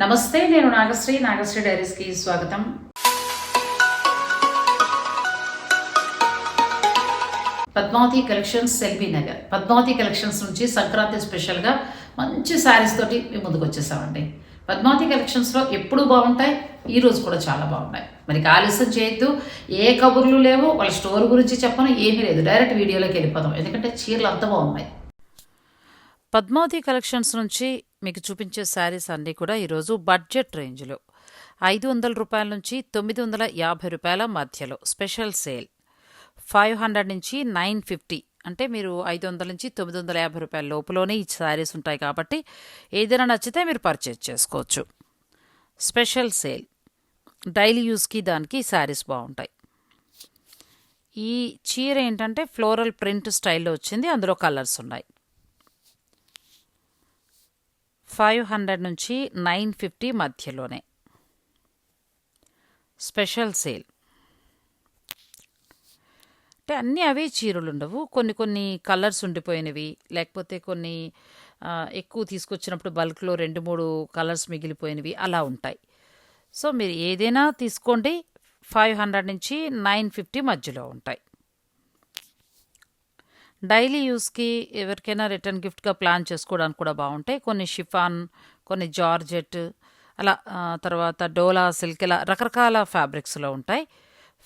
నమస్తే నేను నాగశ్రీ. నాగశ్రీ డైరీస్కి స్వాగతం. Padmavathi collections L B Nagar. Padmavathi collections నుంచి సంక్రాంతి స్పెషల్గా మంచి శారీస్ తోటి మేము ముందుకు వచ్చేసామండి. పద్మావతి కలెక్షన్స్లో ఎప్పుడూ బాగుంటాయి ఈ రోజు కూడా చాలా బాగున్నాయి. మరి ఆలస్యం చేయొద్దు ఏ కబుర్లు లేవు వాళ్ళ స్టోర్ గురించి చెప్పను ఏమీ లేదు. డైరెక్ట్ వీడియోలోకి వెళ్ళిపోదాం ఎందుకంటే చీరలు అంత బాగున్నాయి. పద్మావతి కలెక్షన్స్ నుంచి మీకు చూపించే శారీస్ అన్నీ కూడా ఈరోజు బడ్జెట్ రేంజ్లో. ఐదు వందల రూపాయల నుంచి తొమ్మిది వందల యాభై రూపాయల మధ్యలో స్పెషల్ సేల్. ఫైవ్ హండ్రెడ్ నుంచి నైన్ ఫిఫ్టీ అంటే మీరు ఐదు వందల నుంచి తొమ్మిది వందల యాభై రూపాయల లోపలనే ఈ శారీస్ ఉంటాయి కాబట్టి ఏదైనా నచ్చితే మీరు పర్చేజ్ చేసుకోవచ్చు. Special sale. డైలీ యూస్కి దానికి శారీస్ బాగుంటాయి. ఈ చీర ఏంటంటే ఫ్లోరల్ ప్రింట్ స్టైల్లో వచ్చింది. అందులో కలర్స్ ఉన్నాయి. ఫైవ్ హండ్రెడ్ నుంచి నైన్ ఫిఫ్టీ మధ్యలోనే. Special sale. అంటే అన్నీ అవే చీరలు ఉండవు. కొన్ని కొన్ని కలర్స్ ఉండిపోయినవి. లేకపోతే కొన్ని ఎక్కువ తీసుకొచ్చినప్పుడు బల్క్లో రెండు మూడు కలర్స్ మిగిలిపోయినవి. అలా ఉంటాయి. సో మీరు ఏదైనా తీసుకోండి. ఫైవ్ హండ్రెడ్ నుంచి నైన్ ఫిఫ్టీ మధ్యలో ఉంటాయి. డైలీ యూస్కి ఎవరికైనా రిటర్న్ గిఫ్ట్గా ప్లాన్ చేసుకోవడానికి కూడా బాగుంటాయి. కొన్ని షిఫాన్ కొన్ని జార్జెట్ అలా తర్వాత డోలా సిల్క్ ఇలా రకరకాల ఫ్యాబ్రిక్స్లో ఉంటాయి.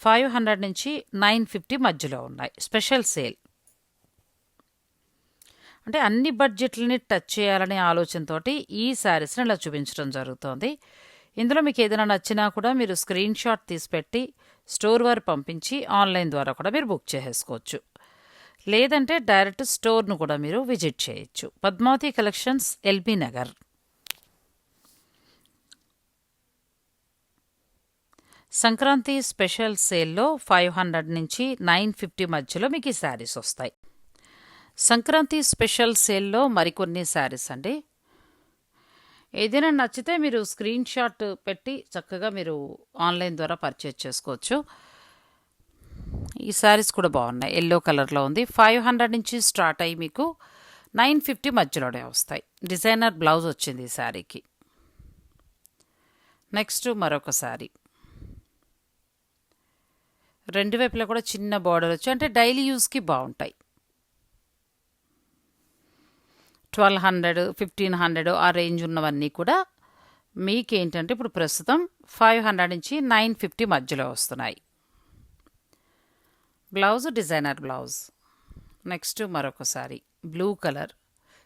ఫైవ్ హండ్రెడ్ నుంచి నైన్ ఫిఫ్టీ మధ్యలో ఉన్నాయి. Special sale. అంటే అన్ని బడ్జెట్లని టచ్ చేయాలనే ఆలోచనతోటి ఈ శారీస్ని ఇలా చూపించడం జరుగుతోంది. ఇందులో మీకు ఏదైనా నచ్చినా కూడా మీరు స్క్రీన్ షాట్ తీసి పెట్టి స్టోర్ వారు పంపించి ఆన్లైన్ ద్వారా కూడా మీరు బుక్ చేసేసుకోవచ్చు లేదంటే డైరెక్ట్ స్టోర్ను కూడా మీరు విజిట్ చేయొచ్చు. Padmavathi collections L B Nagar. Sankranti special సేల్లో ఫైవ్ హండ్రెడ్ నుంచి నైన్ ఫిఫ్టీ మధ్యలో మీకు ఈ శారీస్ వస్తాయి. సంక్రాంతి స్పెషల్ సేల్లో మరికొన్ని శారీస్ అండి. ఏదైనా నచ్చితే మీరు స్క్రీన్ షాట్ పెట్టి చక్కగా మీరు ఆన్లైన్ ద్వారా పర్చేజ్ చేసుకోవచ్చు. ఈ శారీస్ కూడా బాగున్నాయి. ఎల్లో కలర్లో ఉంది. ఫైవ్ హండ్రెడ్ నుంచి స్టార్ట్ అయ్యి మీకు నైన్ ఫిఫ్టీ మధ్యలోనే వస్తాయి. డిజైనర్ బ్లౌజ్ వచ్చింది ఈ శారీకి. నెక్స్ట్ మరొక శారీ. రెండు వైపులా కూడా చిన్న బార్డర్ వచ్చి అంటే డైలీ యూస్కి బాగుంటాయి. ట్వెల్వ్ హండ్రెడ్ ఫిఫ్టీన్ హండ్రెడ్ ఆ రేంజ్ ఉన్నవన్నీ కూడా మీకేంటంటే ఇప్పుడు ప్రస్తుతం ఫైవ్ హండ్రెడ్ నుంచి నైన్ ఫిఫ్టీ మధ్యలో వస్తున్నాయి. Blouse designer blouse. నెక్స్ట్ మరొక sari blue colour.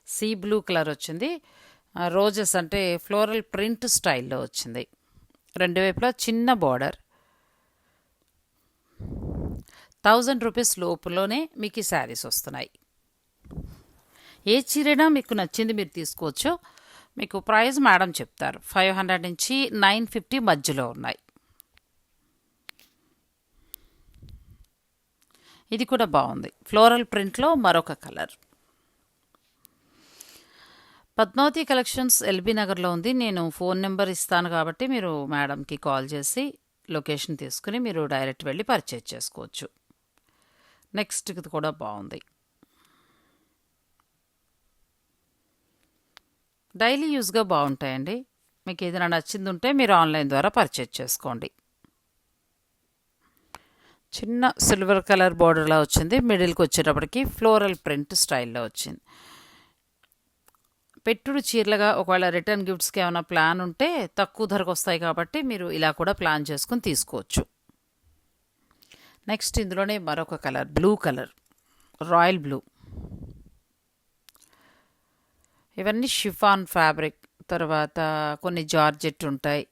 Sea blue colour వచ్చింది. రోజెస్ అంటే ఫ్లోరల్ ప్రింట్ స్టైల్లో వచ్చింది. రెండు వైపులా చిన్న బార్డర్. థౌజండ్ రూపీస్ లోపులోనే మీకు ఈ శారీస్ వస్తున్నాయి. ఏ చీరైనా మీకు నచ్చింది మీరు తీసుకోవచ్చు. మీకు ప్రైస్ మేడం చెప్తారు. ఫైవ్ హండ్రెడ్ నుంచి నైన్ ఫిఫ్టీ మధ్యలో ఉన్నాయి. ఇది కూడా బాగుంది. ఫ్లోరల్ ప్రింట్లో మరొక కలర్. పద్మావతి కలెక్షన్స్ ఎల్బీ నగర్లో ఉంది. నేను ఫోన్ నెంబర్ ఇస్తాను కాబట్టి మీరు మేడంకి కాల్ చేసి లొకేషన్ తీసుకుని మీరు డైరెక్ట్ వెళ్ళి పర్చేజ్ చేసుకోవచ్చు. నెక్స్ట్ ఇది కూడా బాగుంది. డైలీ యూస్గా బాగుంటాయండి. మీకు ఏదైనా నచ్చింది ఉంటే మీరు ఆన్లైన్ ద్వారా పర్చేజ్ చేసుకోండి. చిన్న సిల్వర్ కలర్ బార్డర్లా వచ్చింది. మిడిల్కి వచ్చేటప్పటికి ఫ్లోరల్ ప్రింట్ స్టైల్లో వచ్చింది. పెట్టుడు చీరలుగా ఒకవేళ రిటర్న్ గిఫ్ట్స్కి ఏమైనా ప్లాన్ ఉంటే తక్కువ ధరకు వస్తాయి కాబట్టి మీరు ఇలా కూడా ప్లాన్ చేసుకుని తీసుకోవచ్చు. నెక్స్ట్ ఇందులోనే మరొక colour blue colour royal blue ఇవన్నీ షిఫాన్ ఫ్యాబ్రిక్ తర్వాత కొన్ని జార్జెట్ ఉంటాయి.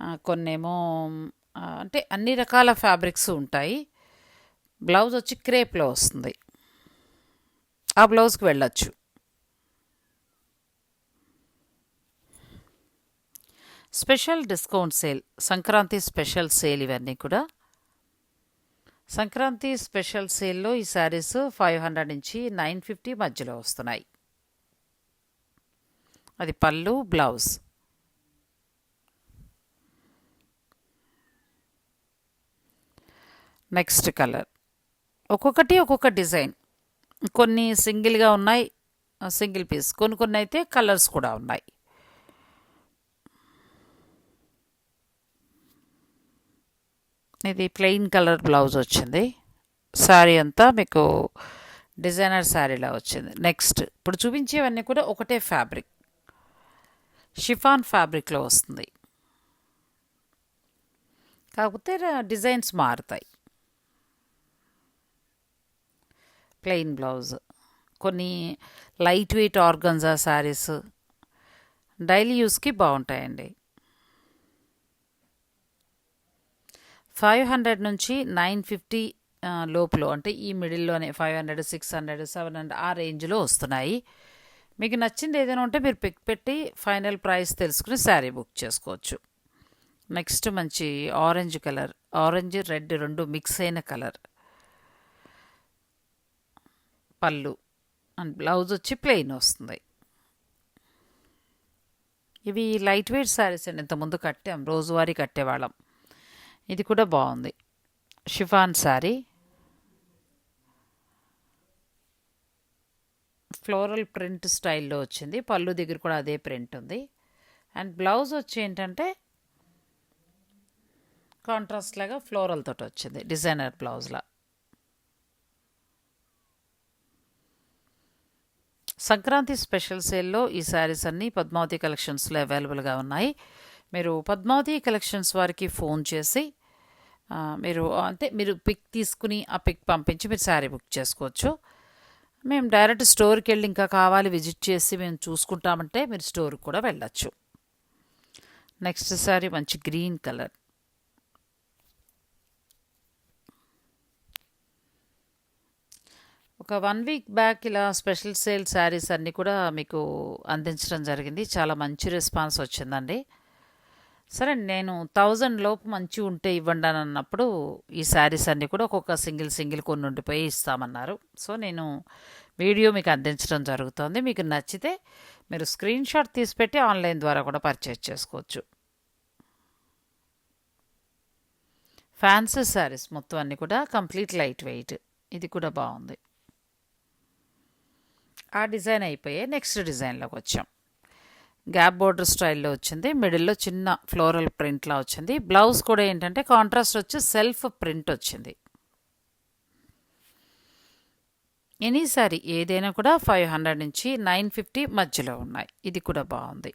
కొన్నేమో అంటే అన్ని రకాల ఫ్యాబ్రిక్స్ ఉంటాయి. బ్లౌజ్ వచ్చి క్రేప్లో వస్తుంది. ఆ బ్లౌజ్కి వెళ్ళచ్చు. Special discount sale Sankranti special sale ఇవన్నీ కూడా. సంక్రాంతి స్పెషల్ సేల్లో ఈ శారీస్ ఫైవ్ హండ్రెడ్ నుంచి నైన్ ఫిఫ్టీ మధ్యలో వస్తున్నాయి. అది పళ్ళు బ్లౌజ్. Next colour. ఒక్కొక్కటి ఒక్కొక్క డిజైన్. కొన్ని సింగిల్గా ఉన్నాయి సింగిల్ పీస్. కొన్ని కొన్ని అయితే కలర్స్ కూడా ఉన్నాయి. ఇది ప్లెయిన్ కలర్ బ్లౌజ్ వచ్చింది. శారీ అంతా మీకు డిజైనర్ శారీలా వచ్చింది. నెక్స్ట్ ఇప్పుడు చూపించేవన్నీ కూడా ఒకటే ఫ్యాబ్రిక్. షిఫాన్ ఫ్యాబ్రిక్లో వస్తుంది. కాకపోతే డిజైన్స్ మారుతాయి. Plain blouse. కొన్ని light weight organza saris daily యూస్కి బాగుంటాయండి. ఫైవ్ హండ్రెడ్ నుంచి నైన్ ఫిఫ్టీ లోపులో అంటే ఈ మిడిల్లోనే five hundred six hundred seven hundred ఆ రేంజ్లో వస్తున్నాయి. మీకు నచ్చింది ఏదైనా ఉంటే మీరు పిక్ పెట్టి ఫైనల్ ప్రైస్ తెలుసుకుని శారీ బుక్ చేసుకోవచ్చు. నెక్స్ట్ మంచి ఆరెంజ్ కలర్ ఆరెంజ్ రెడ్ రెండు మిక్స్ అయిన కలర్. పళ్ళు. అండ్ బ్లౌజ్ వచ్చి ప్లెయిన్ వస్తుంది. ఇవి లైట్ వెయిట్ శారీస్ అండి. ఇంతకుముందు కట్టాం. రోజువారీ కట్టేవాళ్ళం. ఇది కూడా బాగుంది. షిఫాన్ శారీ. ఫ్లోరల్ ప్రింట్ స్టైల్లో వచ్చింది. పళ్ళు దగ్గర కూడా అదే ప్రింట్ ఉంది. అండ్ బ్లౌజ్ వచ్చి ఏంటంటే కాంట్రాస్ట్ లాగా ఫ్లోరల్ తోటి వచ్చింది. డిజైనర్ బ్లౌజ్లా. సంక్రాంతి స్పెషల్ సేల్లో ఈ శారీస్ అన్నీ పద్మావతి కలెక్షన్స్లో అవైలబుల్గా ఉన్నాయి. మీరు పద్మావతి కలెక్షన్స్ వారికి ఫోన్ చేసి మీరు అంటే మీరు పిక్ తీసుకుని ఆ పిక్ పంపించి మీరు శారీ బుక్ చేసుకోవచ్చు. మేము డైరెక్ట్ స్టోర్కి వెళ్ళి ఇంకా కావాలి విజిట్ చేసి మేము చూసుకుంటామంటే మీరు స్టోర్కి కూడా వెళ్ళచ్చు. నెక్స్ట్ శారీ మంచి గ్రీన్ కలర్. ఒక వన్ వీక్ బ్యాక్ ఇలా స్పెషల్ సేల్ శారీస్ అన్నీ కూడా మీకు అందించడం జరిగింది. చాలా మంచి రెస్పాన్స్ వచ్చిందండి. సరే నేను థౌజండ్ లోపు మంచి ఉంటే ఇవ్వండి అని అన్నప్పుడు ఈ శారీస్ అన్నీ కూడా ఒక్కొక్క సింగిల్ సింగిల్ కొన్ని ఉండిపోయి ఇస్తామన్నారు. సో నేను వీడియో మీకు అందించడం జరుగుతుంది. మీకు నచ్చితే మీరు స్క్రీన్ షాట్ తీసిపెట్టి ఆన్లైన్ ద్వారా కూడా పర్చేజ్ చేసుకోవచ్చు. ఫ్యాన్సీ శారీస్ మొత్తం అన్నీ కూడా కంప్లీట్ లైట్ వెయిట్. ఇది కూడా బాగుంది. ఆ డిజైన్ అయిపోయి నెక్స్ట్ డిజైన్లోకి వచ్చాం. గ్యాప్ బోర్డర్ స్టైల్లో వచ్చింది. మిడిల్లో చిన్న ఫ్లోరల్ ప్రింట్లా వచ్చింది. బ్లౌజ్ కూడా ఏంటంటే కాంట్రాస్ట్ వచ్చి సెల్ఫ్ ప్రింట్ వచ్చింది. ఎనీ సారీ ఏదైనా కూడా ఫైవ్ హండ్రెడ్ నుంచి నైన్ ఫిఫ్టీ మధ్యలో ఉన్నాయి. ఇది కూడా బాగుంది.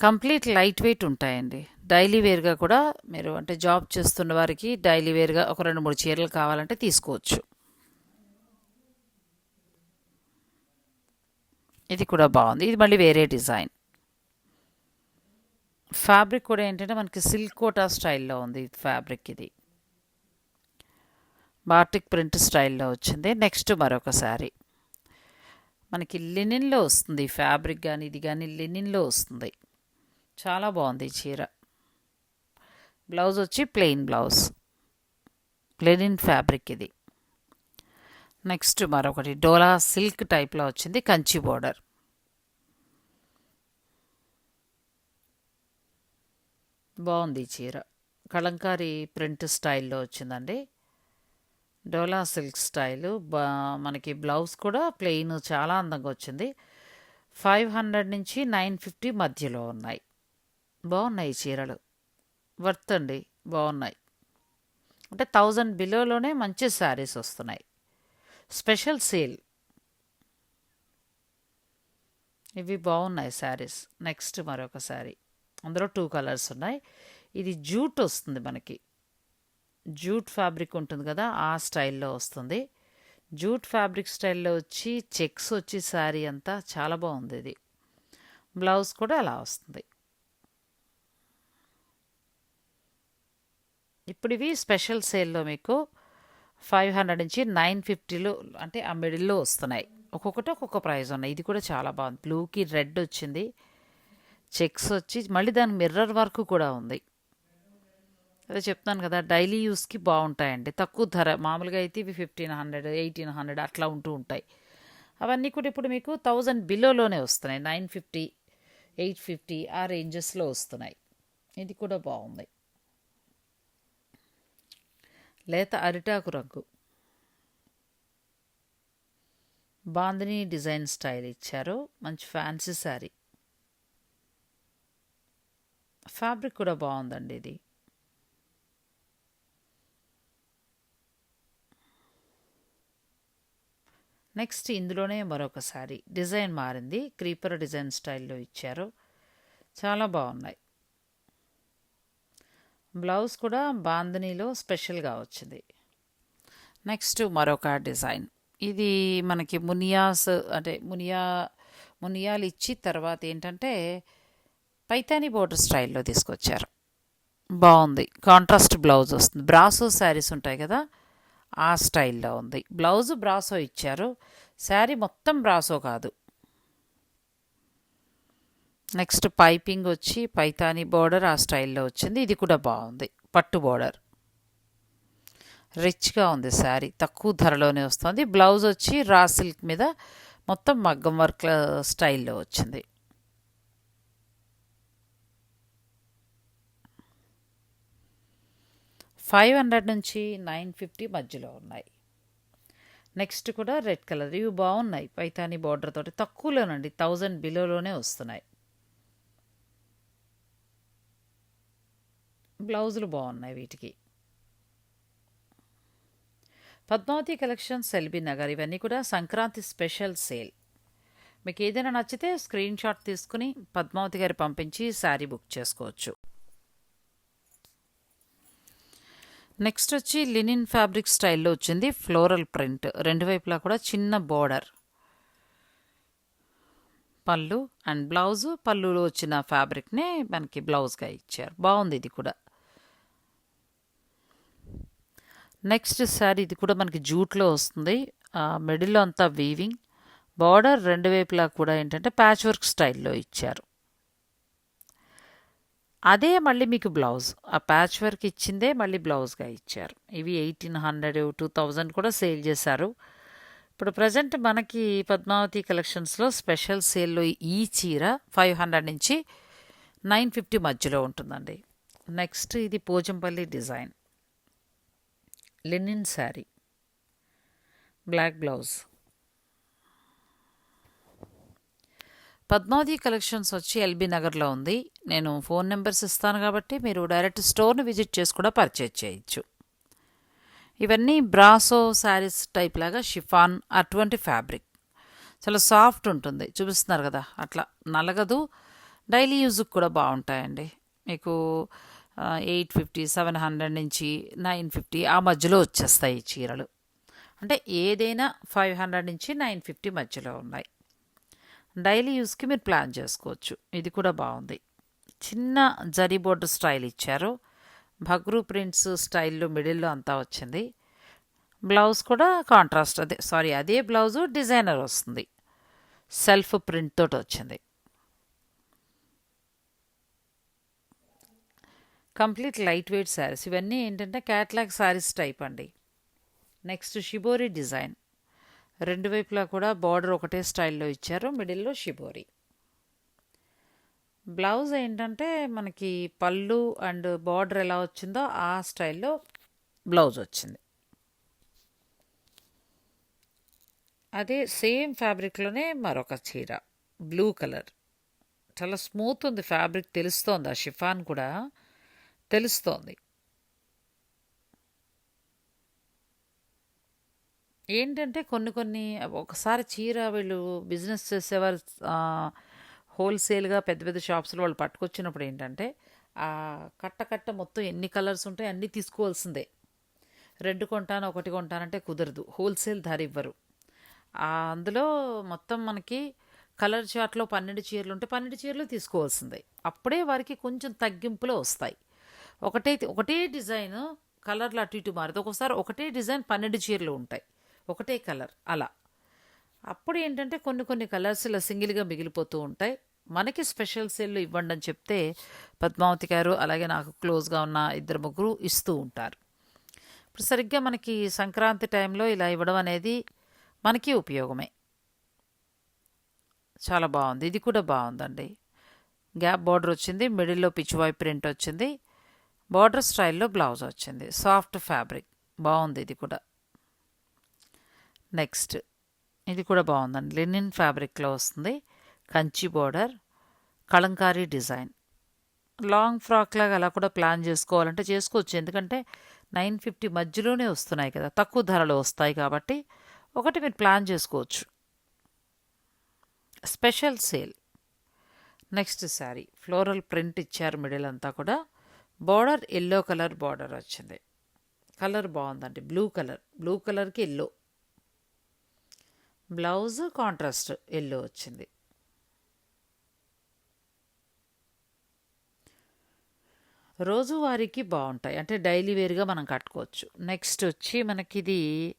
కంప్లీట్ లైట్ వెయిట్ ఉంటాయండి. డైలీ వేర్గా కూడా మీరు అంటే జాబ్ చేస్తున్న వారికి డైలీ వేర్గా ఒక రెండు మూడు చీరలు కావాలంటే తీసుకోవచ్చు. ఇది కూడా బాగుంది. ఇది మళ్ళీ వేరే డిజైన్. ఫ్యాబ్రిక్ కూడా ఏంటంటే మనకి సిల్క్ కోటా స్టైల్లో ఉంది ఫ్యాబ్రిక్ ఇది. బాటిక్ ప్రింట్ స్టైల్లో వచ్చింది. నెక్స్ట్ మరొక శారీ. మనకి లినిన్లో వస్తుంది ఫ్యాబ్రిక్ కానీ ఇది కానీ లినిన్లో వస్తుంది. చాలా బాగుంది చీర. బ్లౌజ్ వచ్చి ప్లెయిన్ బ్లౌజ్ లెనిన్ ఫ్యాబ్రిక్ ఇది. నెక్స్ట్ మరొకటి. డోలా సిల్క్ టైప్లో వచ్చింది. కంచి బోర్డర్ బాగుంది చీర. కలంకారీ ప్రింట్ స్టైల్లో వచ్చిందండి. డోలా సిల్క్ స్టైలు బా మనకి బ్లౌజ్ కూడా ప్లెయిన్ చాలా అందంగా వచ్చింది. ఫైవ్ హండ్రెడ్ నుంచి నైన్ ఫిఫ్టీ మధ్యలో ఉన్నాయి. బాగున్నాయి చీరలు. వర్త్ అండి బాగున్నాయి అంటే థౌజండ్ బిలోలోనే మంచి శారీస్ వస్తున్నాయి. Special sale. ఇవి బాగున్నాయి శారీస్. నెక్స్ట్ మరొక శారీ. అందులో టూ కలర్స్ ఉన్నాయి. ఇది జూట్ వస్తుంది మనకి. జూట్ ఫ్యాబ్రిక్ ఉంటుంది కదా ఆ స్టైల్లో వస్తుంది. జూట్ ఫ్యాబ్రిక్ స్టైల్లో వచ్చి చెక్స్ వచ్చి శారీ అంతా చాలా బాగుంది ఇది. బ్లౌజ్ కూడా అలా వస్తుంది. ఇప్పుడు ఇవి స్పెషల్ సేల్లో మీకు ఫైవ్ హండ్రెడ్ నుంచి నైన్ ఫిఫ్టీలో అంటే ఆ మిడిల్లో వస్తున్నాయి. ఒక్కొక్కటి ఒక్కొక్క ప్రైజ్ ఉన్నాయి. ఇది కూడా చాలా బాగుంది. బ్లూకి రెడ్ వచ్చింది. చెక్స్ వచ్చి మళ్ళీ దాని మిర్రర్ వర్క్ కూడా ఉంది. అదే చెప్తాను కదా డైలీ యూస్కి బాగుంటాయండి. తక్కువ ధర మామూలుగా అయితే ఇవి ఫిఫ్టీన్ హండ్రెడ్ ఎయిటీన్ హండ్రెడ్ అట్లా ఉంటూ ఉంటాయి. అవన్నీ కూడా ఇప్పుడు మీకు థౌజండ్ బిలోలోనే వస్తున్నాయి. నైన్ ఫిఫ్టీ ఎయిట్ ఫిఫ్టీ ఆ రేంజెస్లో వస్తున్నాయి. ఇది కూడా బాగుంది. లేత అరిటాకు రంగు బాందిని డిజైన్ స్టైల్ ఇచ్చారు. మంచి ఫ్యాన్సీ శారీ. ఫ్యాబ్రిక్ కూడా బాగుందండి ఇది. నెక్స్ట్ ఇందులోనే మరొక శారీ. డిజైన్ మారింది. క్రీపర్ డిజైన్ స్టైల్లో ఇచ్చారు. చాలా బాగున్నాయి. బ్లౌజ్ కూడా బాందనీలో స్పెషల్గా వచ్చింది. నెక్స్ట్ మరొక డిజైన్. ఇది మనకి మునియాస్ అంటే మునియా మునియాలు ఇచ్చి తర్వాత ఏంటంటే పైతాని బోర్డర్ స్టైల్లో తీసుకొచ్చారు. బాగుంది. కాంట్రాస్ట్ బ్లౌజ్ వస్తుంది. బ్రాసో శారీస్ ఉంటాయి కదా ఆ స్టైల్లో ఉంది. బ్లౌజ్ బ్రాసో ఇచ్చారు. శారీ మొత్తం బ్రాసో కాదు. నెక్స్ట్ పైపింగ్ వచ్చి పైతానీ బోర్డర్ ఆ స్టైల్లో వచ్చింది. ఇది కూడా బాగుంది. పట్టు బోర్డర్. రిచ్గా ఉంది శారీ. తక్కువ ధరలోనే వస్తుంది. బ్లౌజ్ వచ్చి రా సిల్క్ మీద మొత్తం మగ్గం వర్క్ స్టైల్లో వచ్చింది. ఫైవ్ హండ్రెడ్ నుంచి నైన్ ఫిఫ్టీ మధ్యలో ఉన్నాయి. నెక్స్ట్ కూడా రెడ్ కలర్. ఇవి బాగున్నాయి. పైతాని బార్డర్ తోటి తక్కువలోనండి. థౌజండ్ బిలోలోనే వస్తున్నాయి. బ్లౌజులు బాగున్నాయి వీటికి. పద్మావతి కలెక్షన్స్ ఎల్బీ నగర్ ఇవన్నీ కూడా సంక్రాంతి స్పెషల్ సేల్. మీకు ఏదైనా నచ్చితే స్క్రీన్ షాట్ తీసుకుని పద్మావతి గారి పంపించి శారీ బుక్ చేసుకోవచ్చు. నెక్స్ట్ వచ్చి లినిన్ ఫ్యాబ్రిక్ స్టైల్లో వచ్చింది ఫ్లోరల్ ప్రింట్. రెండు వైపులా కూడా చిన్న బోర్డర్. పళ్ళు అండ్ బ్లౌజు పళ్ళులో వచ్చిన ఫ్యాబ్రిక్నే మనకి బ్లౌజ్గా ఇచ్చారు. బాగుంది ఇది కూడా. నెక్స్ట్ శారీ ఇది కూడా మనకి జూట్లో వస్తుంది. మిడిల్లో అంతా వీవింగ్ బార్డర్ రెండు వైపులా కూడా ఏంటంటే ప్యాచ్ వర్క్ స్టైల్లో ఇచ్చారు. అదే మళ్ళీ మీకు బ్లౌజ్ ఆ ప్యాచ్ వర్క్ ఇచ్చిందే మళ్ళీ బ్లౌజ్గా ఇచ్చారు. ఇవి ఎయిటీన్ హండ్రెడ్ టూ థౌజండ్ కూడా సేల్ చేశారు. ఇప్పుడు ప్రజెంట్ మనకి పద్మావతి కలెక్షన్స్లో స్పెషల్ సేల్లో ఈ చీర ఫైవ్ హండ్రెడ్ నుంచి నైన్ ఫిఫ్టీ మధ్యలో ఉంటుందండి. నెక్స్ట్ ఇది Pochampally design linen sari. Black blouse. Padmavathi collections వచ్చి ఎల్బీ నగర్లో ఉంది. నేను ఫోన్ నెంబర్స్ ఇస్తాను కాబట్టి మీరు డైరెక్ట్ స్టోర్ని విజిట్ చేసి కూడా పర్చేజ్ చేయొచ్చు. ఇవన్నీ బ్రాసో శారీస్ టైప్ లాగా షిఫాన్ అటువంటి ఫ్యాబ్రిక్. చాలా సాఫ్ట్ ఉంటుంది. చూపిస్తున్నారు కదా అట్లా నలగదు. డైలీ యూజ్కి కూడా బాగుంటాయండి. మీకు ఎయిట్ ఫిఫ్టీ సెవెన్ హండ్రెడ్ నుంచి నైన్ ఫిఫ్టీ ఆ మధ్యలో వచ్చేస్తాయి చీరలు. అంటే ఏదైనా ఫైవ్ హండ్రెడ్ నుంచి నైన్ ఫిఫ్టీ మధ్యలో ఉన్నాయి. డైలీ యూస్కి మీరు ప్లాన్ చేసుకోవచ్చు. ఇది కూడా బాగుంది. చిన్న జరీ బోర్డు స్టైల్ ఇచ్చారు. భగ్రు ప్రింట్స్ స్టైల్లో మిడిల్లో అంతా వచ్చింది. బ్లౌజ్ కూడా కాంట్రాస్ట్ అదే సారీ అదే బ్లౌజు డిజైనర్ వస్తుంది. సెల్ఫ్ ప్రింట్ తోటి వచ్చింది. Complete light weight sarees. ఇవన్నీ ఏంటంటే క్యాట్లాగ్ శారీస్ టైప్ అండి. నెక్స్ట్ షిబోరి డిజైన్ రెండు వైపులా కూడా బార్డర్ ఒకటే స్టైల్లో ఇచ్చారు. మిడిల్లో షిబోరి బ్లౌజ్ ఏంటంటే మనకి పళ్ళు అండ్ బార్డర్ ఎలా వచ్చిందో ఆ స్టైల్లో బ్లౌజ్ వచ్చింది. అదే సేమ్ ఫ్యాబ్రిక్లోనే మరొక చీర. బ్లూ కలర్ చాలా స్మూత్ ఉంది. ఫ్యాబ్రిక్ తెలుస్తోంది. ఆ షిఫాన్ కూడా తెలుస్తోంది. ఏంటంటే కొన్ని కొన్ని ఒకసారి చీర వీళ్ళు బిజినెస్ చేసేవారు హోల్సేల్గా పెద్ద పెద్ద షాప్స్లో వాళ్ళు పట్టుకొచ్చినప్పుడు ఏంటంటే ఆ కట్ట కట్ట మొత్తం ఎన్ని కలర్స్ ఉంటాయి అన్నీ తీసుకోవాల్సిందే. రెండు కొంటాను ఒకటి కొంటానంటే కుదరదు. హోల్సేల్ ధర ఇవ్వరు. అందులో మొత్తం మనకి కలర్ చార్ట్లో పన్నెండు చీరలు ఉంటే పన్నెండు చీరలు తీసుకోవాల్సిందే. అప్పుడే వారికి కొంచెం తగ్గింపులో వస్తాయి. ఒకటే ఒకటే డిజైన్ కలర్లు అటు ఇటు మారదు ఒకసారి ఒకటే డిజైన్ పన్నెండు చీరలు ఉంటాయి. ఒకటే కలర్ అలా. అప్పుడు ఏంటంటే కొన్ని కొన్ని కలర్స్ ఇలా సింగిల్గా మిగిలిపోతూ ఉంటాయి. మనకి స్పెషల్ సేల్లు ఇవ్వండి అని చెప్తే పద్మావతి గారు అలాగే నాకు క్లోజ్గా ఉన్న ఇద్దరు ముగ్గురు ఇస్తూ ఉంటారు. ఇప్పుడు సరిగ్గా మనకి సంక్రాంతి టైంలో ఇలా ఇవ్వడం అనేది మనకి ఉపయోగమే. చాలా బాగుంది. ఇది కూడా బాగుందండి. గ్యాప్ బార్డర్ వచ్చింది. మిడిల్లో పిచ్చువాయి ప్రింట్ వచ్చింది. బార్డర్ స్టైల్లో బ్లౌజ్ వచ్చింది. Soft fabric. బాగుంది ఇది కూడా. నెక్స్ట్ ఇది కూడా బాగుందండి. లినిన్ ఫ్యాబ్రిక్లో వస్తుంది. Kanchi border. Kalamkari design. Long frock లాగా అలా కూడా ప్లాన్ చేసుకోవాలంటే చేసుకోవచ్చు. ఎందుకంటే నైన్ ఫిఫ్టీ మధ్యలోనే వస్తున్నాయి కదా. తక్కువ ధరలో వస్తాయి కాబట్టి ఒకటి మీరు ప్లాన్ చేసుకోవచ్చు. Special sale. Next sari. Floral print ఇచ్చారు మిడిల్ అంతా కూడా. బార్డర్ ఎల్లో కలర్ బార్డర్ వచ్చింది. కలర్ బాగుందండి. బ్లూ కలర్ బ్లూ కలర్కి ఎల్లో బ్లౌజ్ కాంట్రాస్ట్ ఎల్లో వచ్చింది. రోజువారీకి బాగుంటాయి. అంటే డైలీ వేర్గా మనం కట్టుకోవచ్చు. నెక్స్ట్ వచ్చి మనకి ఇది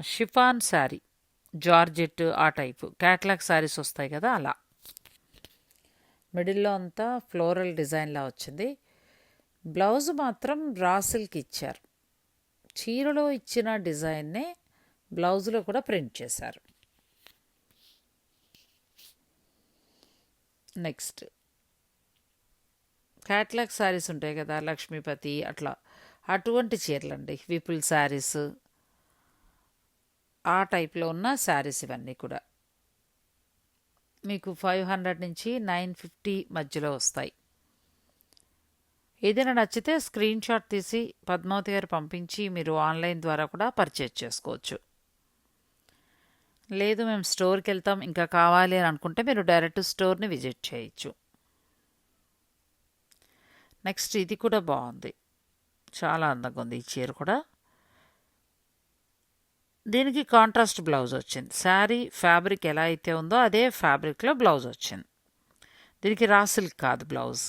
షిఫాన్ శారీ. జార్జెట్ ఆ టైపు. క్యాట్లాగ్ శారీస్ వస్తాయి కదా అలా. మిడిల్లో అంతా ఫ్లోరల్ డిజైన్లా వచ్చింది. బ్లౌజ్ మాత్రం రా సిల్క్ ఇచ్చారు. చీరలో ఇచ్చిన డిజైన్నే బ్లౌజ్లో కూడా ప్రింట్ చేశారు. నెక్స్ట్. క్యాట్లాగ్ శారీస్ ఉంటాయి కదా లక్ష్మీపతి అట్లా. అటువంటి చీరలండి. విపుల్ శారీస్. ఆ టైప్లో ఉన్న శారీస్ ఇవన్నీ కూడా. మీకు ఫైవ్ హండ్రెడ్ నుంచి నైన్ ఫిఫ్టీ మధ్యలో వస్తాయి. ఏదైనా నచ్చితే స్క్రీన్ షాట్ తీసి పద్మావతి గారు పంపించి మీరు ఆన్లైన్ ద్వారా కూడా పర్చేజ్ చేసుకోవచ్చు. లేదు మేము స్టోర్కి వెళ్తాం ఇంకా కావాలి అని అనుకుంటే మీరు డైరెక్ట్ స్టోర్ని విజిట్ చేయొచ్చు. నెక్స్ట్ ఇది కూడా బాగుంది. చాలా అందంగా ఉంది ఈ చీర కూడా. దీనికి కాంట్రాస్ట్ బ్లౌజ్ వచ్చింది. శారీ ఫ్యాబ్రిక్ ఎలా అయితే ఉందో అదే ఫ్యాబ్రిక్లో బ్లౌజ్ వచ్చింది. దీనికి రా సిల్క్ కాదు బ్లౌజ్.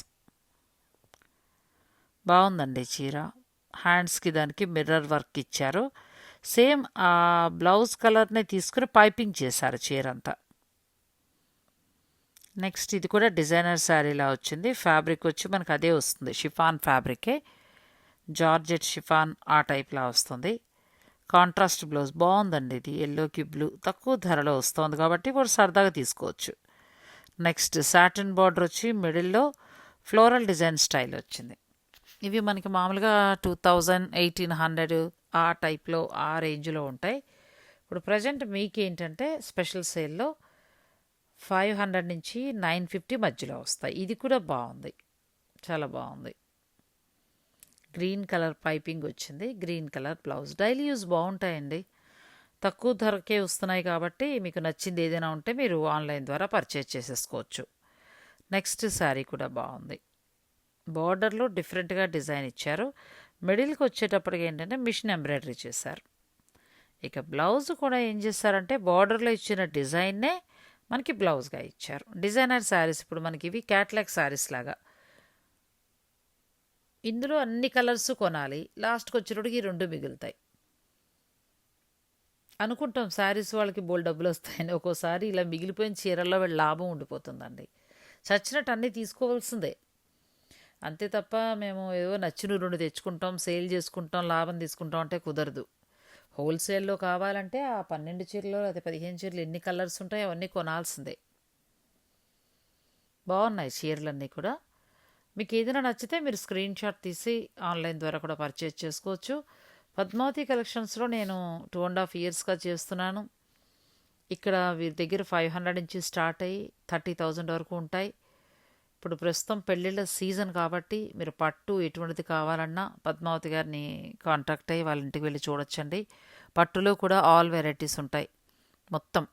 బాగుందండి చీర. హ్యాండ్స్కి దానికి మిర్రర్ వర్క్ ఇచ్చారు. సేమ్ ఆ బ్లౌజ్ కలర్నే తీసుకుని పైపింగ్ చేశారు చీర అంతా నెక్స్ట్ ఇది కూడా డిజైనర్ శారీలా వచ్చింది. ఫ్యాబ్రిక్ వచ్చి మనకు అదే వస్తుంది. షిఫాన్ ఫ్యాబ్రికే జార్జెట్ షిఫాన్ ఆ టైప్లా వస్తుంది. కాంట్రాస్ట్ బ్లౌజ్ బాగుందండి ఇది. ఎల్లోకి బ్లూ తక్కువ ధరలో వస్తుంది కాబట్టి కూడా సరదాగా తీసుకోవచ్చు. నెక్స్ట్ సాటిన్ బార్డర్ వచ్చి మిడిల్లో ఫ్లోరల్ డిజైన్ స్టైల్ వచ్చింది. ఇవి మనకి మామూలుగా టూ థౌజండ్ ఎయిటీన్ హండ్రెడ్ ఆ టైప్లో ఆ రేంజ్లో ఉంటాయి. ఇప్పుడు ప్రజెంట్ మీకేంటంటే స్పెషల్ సేల్లో ఫైవ్ హండ్రెడ్ నుంచి నైన్ ఫిఫ్టీ మధ్యలో వస్తాయి. ఇది కూడా బాగుంది. చాలా బాగుంది. గ్రీన్ కలర్ పైపింగ్ వచ్చింది. Green colour blouse. Daily use బాగుంటాయండి. తక్కువ ధరకే వస్తున్నాయి కాబట్టి మీకు నచ్చింది ఏదైనా ఉంటే మీరు ఆన్లైన్ ద్వారా పర్చేజ్ చేసేసుకోవచ్చు. నెక్స్ట్ శారీ కూడా బాగుంది. బార్డర్లో డిఫరెంట్గా డిజైన్ ఇచ్చారు. మిడిల్కి వచ్చేటప్పటికి ఏంటంటే మిషన్ ఎంబ్రాయిడరీ చేశారు. ఇక బ్లౌజ్ కూడా ఏం చేశారంటే బార్డర్లో ఇచ్చిన డిజైన్నే మనకి బ్లౌజ్గా ఇచ్చారు. డిజైనర్ శారీస్ ఇప్పుడు మనకి ఇవి క్యాట్లాగ్ శారీస్ లాగా. ఇందులో అన్ని కలర్స్ కొనాలి. లాస్ట్కి వచ్చేటప్పటికి ఈ రెండు మిగులుతాయి. అనుకుంటాం శారీస్ వాళ్ళకి బోల్ డబ్బులు వస్తాయని. ఒక్కోసారి ఇలా మిగిలిపోయిన చీరల్లో లాభం ఉండిపోతుందండి. చచ్చినట్టు అన్నీ తీసుకోవాల్సిందే. అంతే తప్ప మేము ఏదో నచ్చిన రెండు తెచ్చుకుంటాం సేల్ చేసుకుంటాం లాభం తీసుకుంటాం అంటే కుదరదు. హోల్సేల్లో కావాలంటే ఆ పన్నెండు చీరలు లేదా పదిహేను చీరలు ఎన్ని కలర్స్ ఉంటాయో అవన్నీ కొనాల్సిందే. బాగున్నాయి చీరలన్నీ కూడా. మీకు ఏదైనా నచ్చితే మీరు స్క్రీన్ షాట్ తీసి ఆన్లైన్ ద్వారా కూడా పర్చేజ్ చేసుకోవచ్చు. పద్మావతి కలెక్షన్స్లో నేను టూ అండ్ హాఫ్ ఇయర్స్గా చేస్తున్నాను. ఇక్కడ వీరి దగ్గర ఫైవ్ హండ్రెడ్ నుంచి స్టార్ట్ అయ్యి థర్టీ థౌజండ్ వరకు ఉంటాయి. ఇప్పుడు ప్రస్తుతం పెళ్ళిళ్ళ సీజన్ కాబట్టి మీరు పట్టు ఎటువంటిది కావాలన్నా పద్మావతి గారిని కాంటాక్ట్ అయ్యి వాళ్ళ ఇంటికి వెళ్ళి చూడొచ్చండి. పట్టులో కూడా ఆల్ వెరైటీస్ ఉంటాయి. మొత్తం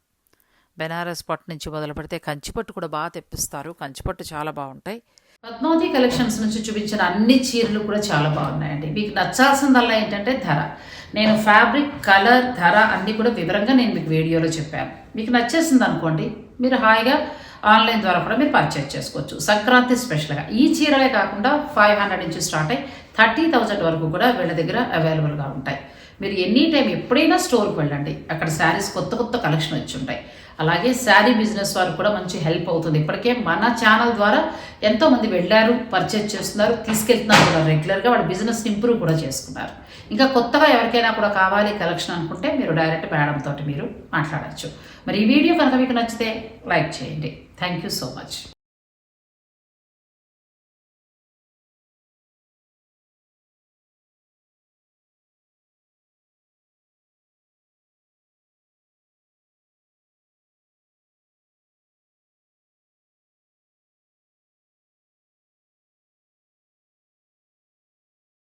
బెనారస్ పట్టు నుంచి మొదలు పెడితే కంచిపట్టు కూడా బాగా తెప్పిస్తారు. కంచిపట్టు చాలా బాగుంటాయి. పద్మావతి కలెక్షన్స్ నుంచి చూపించిన అన్ని చీరలు కూడా చాలా బాగున్నాయండి. మీకు నచ్చాల్సిందల్లా ఏంటంటే ధర. నేను ఫ్యాబ్రిక్ కలర్ ధర అన్నీ కూడా వివరంగా నేను మీకు వీడియోలో చెప్పాను. మీకు నచ్చేసింది అనుకోండి మీరు హాయిగా ఆన్లైన్ ద్వారా కూడా మీరు పర్చేజ్ చేసుకోవచ్చు. సంక్రాంతి స్పెషల్గా ఈ చీరలే కాకుండా ఫైవ్ హండ్రెడ్ నుంచి స్టార్ట్ అయ్యి థర్టీ థౌజండ్ వరకు కూడా వీళ్ళ దగ్గర అవైలబుల్గా ఉంటాయి. మీరు ఎనీ టైం ఎప్పుడైనా స్టోర్కి వెళ్ళండి. అక్కడ శారీస్ కొత్త కొత్త కలెక్షన్ వచ్చి ఉంటాయి. అలాగే శారీ బిజినెస్ వారికి కూడా మంచి హెల్ప్ అవుతుంది. ఇప్పటికే మన ఛానల్ ద్వారా ఎంతో మంది వెళ్ళారు పర్చేజ్ చేస్తున్నారు తీసుకెళ్తున్నారు కూడా రెగ్యులర్గా వాళ్ళ బిజినెస్ ఇంప్రూవ్ కూడా చేసుకున్నారు. ఇంకా కొత్తగా ఎవరికైనా కూడా కావాలి కలెక్షన్ అనుకుంటే మీరు డైరెక్ట్ మేడం తోటి మీరు మాట్లాడచ్చు. మరి ఈ వీడియో కనుక మీకు నచ్చితే లైక్ చేయండి. Thank you so much